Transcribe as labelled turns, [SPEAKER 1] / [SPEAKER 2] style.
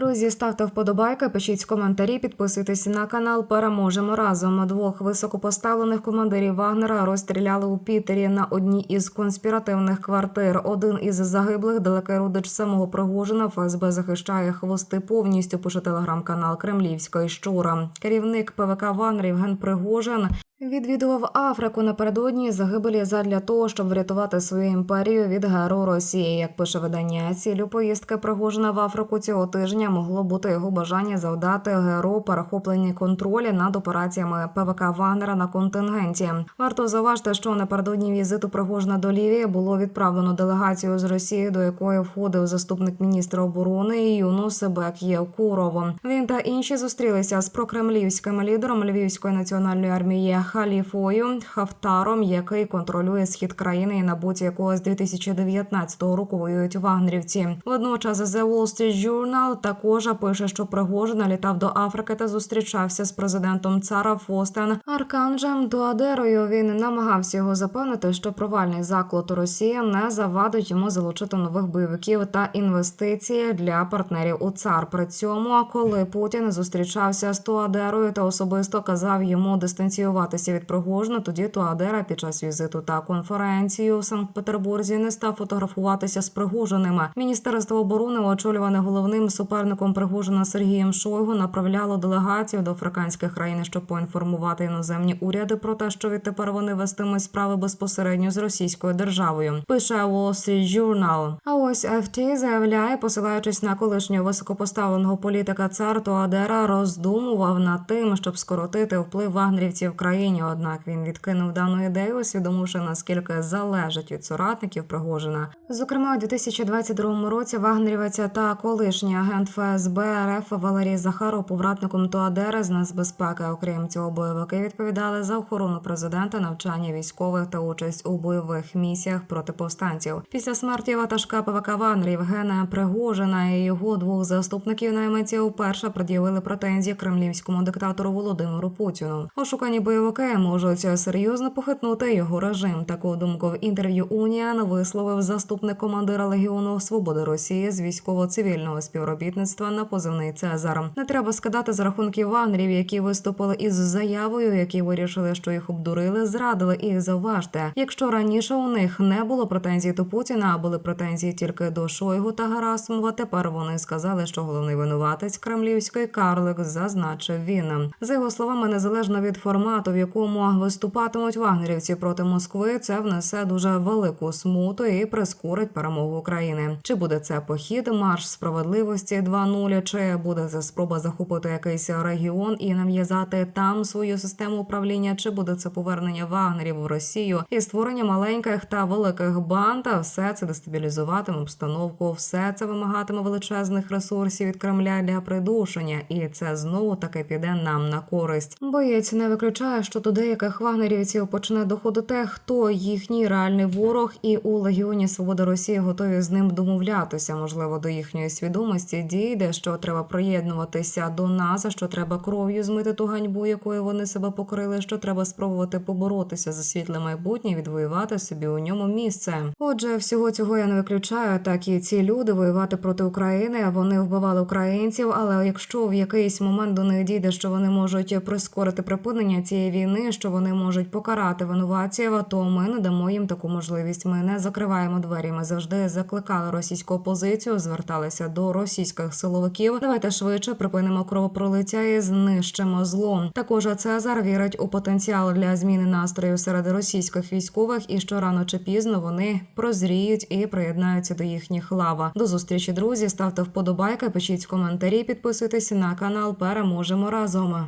[SPEAKER 1] Друзі, ставте вподобайки, пишіть коментарі, підписуйтесь на канал. Переможемо разом. Двох високопоставлених командирів Вагнера розстріляли у Пітері на одній із конспіративних квартир. Один із загиблих далекий родич самого Пригожина. ФСБ захищає хвости повністю. Пише телеграм-канал Кремлівської щура. Керівник ПВК Вагнер Євген Пригожин Відвідував Африку напередодні загибелі задля того, щоб врятувати свою імперію від ГРУ Росії. Як пише видання, цілю поїздки Пригожина в Африку цього тижня могло бути його бажання завдати ГРУ перехоплені контролі над операціями ПВК Вагнера на контингенті. Варто зауважити, що напередодні візиту Пригожина до Лівії було відправлено делегацію з Росії, до якої входив заступник міністра оборони Юнус Бек Євкуров. Він та інші зустрілися з прокремлівським лідером Львівської національної армії Халіфою Хафтаром, який контролює схід країни і на якого з 2019 року воюють вагнерівці. Водночас The Wall Street Journal також пише, що Пригожин літав до Африки та зустрічався з президентом цара Фостен Арканджем Дуадерою. Він намагався його запевнити, що провальний заклад у Росії не завадить йому залучити нових бойовиків та інвестиції для партнерів у цар. При цьому, коли Путін зустрічався з Туадерою та особисто казав йому дистанціюватися від Пригожина, тоді Туадера під час візиту та конференції у Санкт-Петербурзі не став фотографуватися з Пригожиними. Міністерство оборони, очолюване головним суперником Пригожина Сергієм Шойгу, направляло делегацію до африканських країн, щоб поінформувати іноземні уряди про те, що відтепер вони вестимуть справи безпосередньо з російською державою. Пише Wall Street Journal. А ось FT заявляє, посилаючись на колишнього високопоставленого політика цар Туадера, роздумував над тим, щоб скоротити вплив вагнерівців в країні. Однак він відкинув дану ідею, усвідомивши наскільки залежить від соратників Пригожина. Зокрема, у 2022 році вагнерівець та колишній агент ФСБ РФ Валерій Захаров повратником Туадери з нацбезпеки. Окрім цього, бойовики відповідали за охорону президента, навчання військових та участь у бойових місіях проти повстанців. Після смерті ватажка ПВК Вагнер Євгена Пригожина і його двох заступників найманців вперше пред'явили претензії кремлівському диктатору Володимиру Путіну. Ошукані бойовики можуть серйозно похитнути його режим. Таку думку в інтерв'ю Уніан висловив заступник командира Легіону Свободи Росії з військово-цивільного співробітництва на позивний Цезар. Не треба скидати з рахунків вагнерів, які виступили із заявою, які вирішили, що їх обдурили, зрадили і зауважте. Якщо раніше у них не було претензій до Путіна, а були претензії тільки до Шойгу та Гарасимова. Тепер вони сказали, що головний винуватець кремлівський карлик зазначив він. За його словами, незалежно від формату, якому виступатимуть вагнерівці проти Москви, це внесе дуже велику смуту і прискорить перемогу України. Чи буде це похід, марш справедливості 2.0, чи буде це спроба захопити якийсь регіон і нав'язати там свою систему управління, чи буде це повернення вагнерів в Росію і створення маленьких та великих банд, все це дестабілізуватиме обстановку, все це вимагатиме величезних ресурсів від Кремля для придушення, і це знову таки піде нам на користь. Боєць не виключає, до деяких вагнерівців почне доходити, хто їхній реальний ворог, і у легіоні Свобода Росії готові з ним домовлятися. Можливо, до їхньої свідомості дійде, що треба приєднуватися до нас, що треба кров'ю змити ту ганьбу, якою вони себе покрили. Що треба спробувати поборотися за світле майбутнє, відвоювати собі у ньому місце. Отже, всього цього я не виключаю. Так і ці люди воювати проти України. Вони вбивали українців. Але якщо в якийсь момент до них дійде, що вони можуть прискорити припинення цієї війни, що вони можуть покарати винуватців, то ми не дамо їм таку можливість. Ми не закриваємо двері. Ми завжди закликали російську опозицію, зверталися до російських силовиків. Давайте швидше припинимо кровопролиття і знищимо зло. Також Цезар вірить у потенціал для зміни настроїв серед російських військових і що рано чи пізно вони прозріють і приєднаються до їхніх лав. До зустрічі, друзі. Ставте вподобайки, пишіть коментарі, підписуйтесь на канал. Переможемо разом.